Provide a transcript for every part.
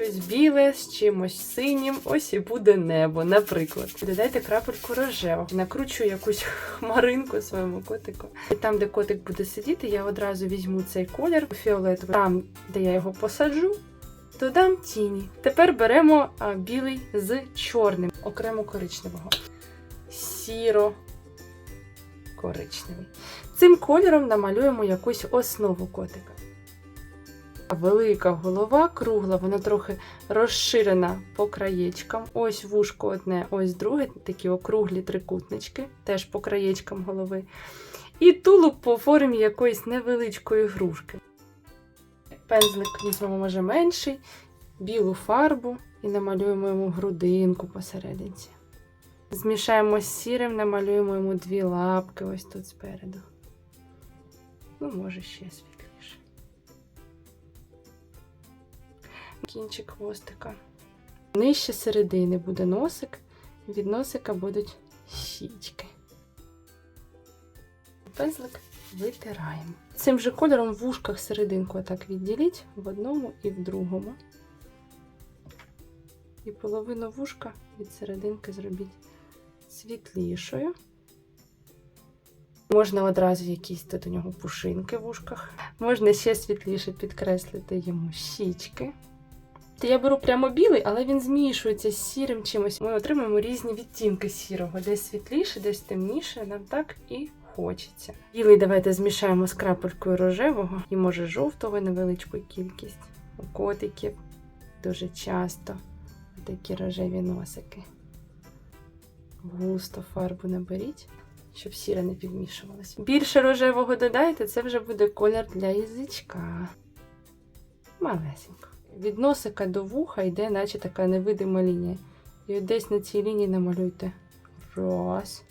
щось біле з чимось синім, ось і буде небо, наприклад. Додайте крапельку рожевого. Накручу якусь хмаринку своєму котику. І там, де котик буде сидіти, я одразу візьму цей колір фіолетовий. Там, де я його посаджу, додам тіні. Тепер беремо а, білий з чорним, окремо коричневого. Сіро коричневий. Цим кольором намалюємо якусь основу котика. Велика голова, кругла, вона трохи розширена по краєчкам. Ось вушко одне, ось друге, такі округлі трикутнички, теж по краєчкам голови. І тулуб по формі якоїсь невеличкої грушки. Пензлик візьмемо, може, менший, білу фарбу і намалюємо йому грудинку посерединці. Змішаємо з сірим, намалюємо йому дві лапки ось тут спереду. Ну, може, ще світліше. Кінчик хвостика. Нижче середини буде носик, від носика будуть щічки. Пензлик витираємо. Цим же кольором в вушках серединку отак відділіть в одному і в другому. І половину вушка від серединки зробіть світлішою. Можна одразу якісь тут у нього пушинки в ушках. Можна ще світліше підкреслити йому щічки. То я беру прямо білий, але він змішується з сірим чимось. Ми отримуємо різні відтінки сірого. Десь світліше, десь темніше. Нам так і хочеться. Білий давайте змішаємо з крапелькою рожевого і може жовтого невеличку кількість. У котиків дуже часто такі рожеві носики. Густо фарбу наберіть, щоб сіра не підмішувалась. Більше рожевого додайте, це вже буде колір для язичка. Малесенько. Від носика до вуха йде, наче така невидима лінія. І от десь на цій лінії намалюйте. Раз.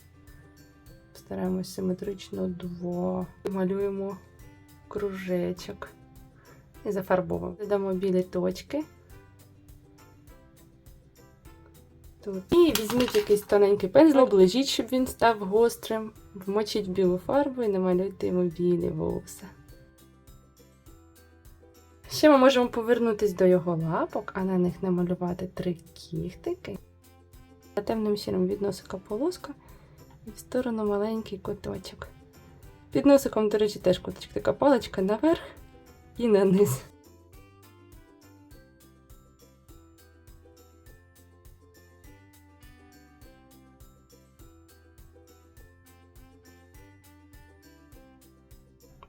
Стараємось симетрично два. Малюємо кружечок. І зафарбовуємо. Додамо білі точки. Тут. І візьміть якийсь тоненький пензлик, оближіть, щоб він став гострим. Вмочіть білу фарбу і намалюйте йому білі вуса. Ще ми можемо повернутися до його лапок, а на них намалювати три кіхтики. За темним сіром від носика полоска і в сторону маленький куточок. Під носиком, до речі, теж куточок. Така паличка наверх і на низ.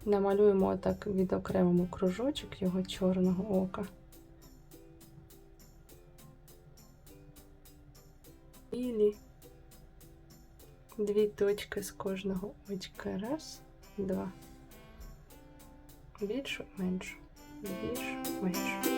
Намалюємо отак відокремимо кружочок його чорного ока. Білі дві точки з кожного очка. Раз, два. Більшу, меншу, більшу, меншу.